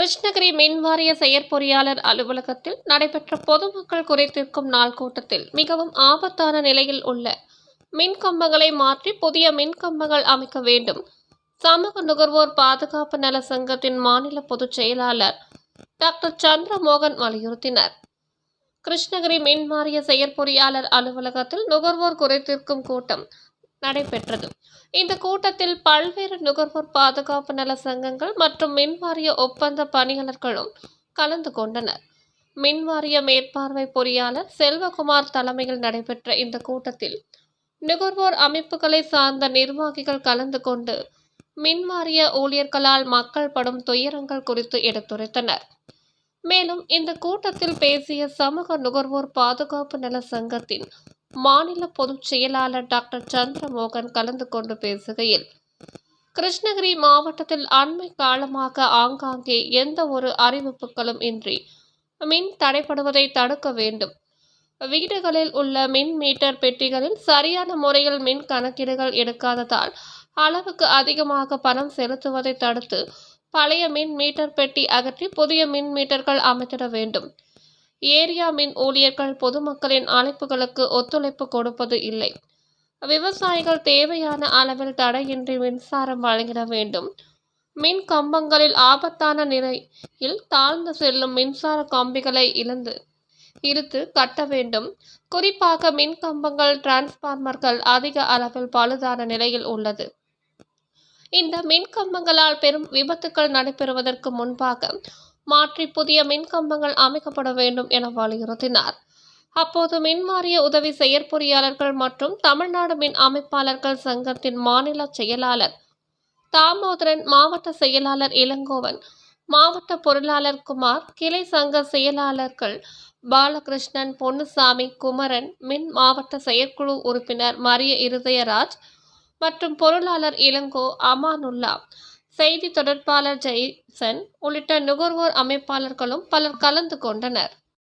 கிருஷ்ணகிரி மின்வாரிய செயற்பொறியாளர் அலுவலகத்தில் நடைபெற்ற பொதுமக்கள் குறைதீர்க்கும் நாள் கூட்டத்தில் மிகவும் ஆபத்தான நிலையில் உள்ள மின் கம்பங்களை மாற்றி புதிய மின் கம்பங்கள் அமைக்க வேண்டும். சமூக நுகர்வோர் பாதுகாப்பு நல சங்கத்தின் மாநில பொதுச் செயலாளர் டாக்டர் சந்திரமோகன் வலியுறுத்தினர். கிருஷ்ணகிரி மின்வாரிய செயற்பொறியாளர் அலுவலகத்தில் நுகர்வோர் குறைதீர்க்கும் கூட்டம் நடைபெற்றது. இந்த கூட்டத்தில் பல்வேறு நுகர்வோர் பாதுகாப்பு நல சங்கங்கள் மற்றும் மின்வாரிய ஒப்பந்த பணியாளர்களும் கலந்து கொண்டனர். மின்வாரிய மேற்பார்வை பொறியாளர் செல்வகுமார் தலைமையில் நடைபெற்ற இந்த கூட்டத்தில் நுகர்வோர் அமைப்புகளை சார்ந்த நிர்வாகிகள் கலந்து கொண்டு மின்வாரிய ஊழியர்களால் மக்கள் படும் துயரங்கள் குறித்து எடுத்துரைத்தனர். மேலும் இந்த கூட்டத்தில் பேசிய சமூக நுகர்வோர் பாதுகாப்பு நல சங்கத்தின் மாநில பொதுச் செயலாளர் டாக்டர் சந்திரமோகன் கலந்து கொண்டு பேசுகையில் கிருஷ்ணகிரி மாவட்டத்தில் அண்மை காலமாக ஆங்காங்கே எந்த ஒரு அறிவிப்புகளும் இன்றி மின் தடைப்படுவதை தடுக்க வேண்டும். வீடுகளில் உள்ள மின் மீட்டர் பெட்டிகளில் சரியான முறையில் மின் கணக்கீடுகள் எடுக்காததால் அளவுக்கு அதிகமாக பணம் செலுத்துவதை தடுத்து பழைய மின் மீட்டர் பெட்டி அகற்றி புதிய மின் மீட்டர்கள் அமைத்திட வேண்டும். ஏரியா மின் ஊழியர்கள் பொதுமக்களின் அழைப்புகளுக்கு ஒத்துழைப்பு கொடுப்பது இல்லை. விவசாயிகள் தேவையான அளவில் தடையின்றி மின்சாரம் வழங்கிட வேண்டும். மின் கம்பங்களில் ஆபத்தான நிலையில் தாழ்ந்து செல்லும் மின்சார கம்பிகளை இழந்து இருத்து கட்ட வேண்டும். குறிப்பாக மின் கம்பங்கள் டிரான்ஸ்பார்மர்கள் அதிக அளவில் பழுதான நிலையில் உள்ளது. இந்த மின் கம்பங்களால் பெரும் விபத்துக்கள் நடைபெறுவதற்கு முன்பாக மாற்றி புதிய மின் கம்பங்கள் அமைக்கப்பட வேண்டும் என வலியுறுத்தினார். அப்போது மின்வாரிய உதவி செயற்பொறியாளர்கள் மற்றும் தமிழ்நாடு மின் அமைப்பாளர்கள் சங்கத்தின் மாநில செயலாளர் தாமோதரன் மாவட்ட செயலாளர் இளங்கோவன் மாவட்ட பொருளாளர் குமார் கிளை சங்க செயலாளர்கள் பாலகிருஷ்ணன் பொன்னுசாமி குமரன் மின் மாவட்ட செயற்குழு உறுப்பினர் மரிய இருதயராஜ் மற்றும் பொருளாளர் இளங்கோ அமானுல்லா செய்தி தொடர்பாளர் ஜெய்சன் உள்ளிட்ட நுகர்வோர் அமைப்பாளர்களும் பலர் கலந்து கொண்டனர்.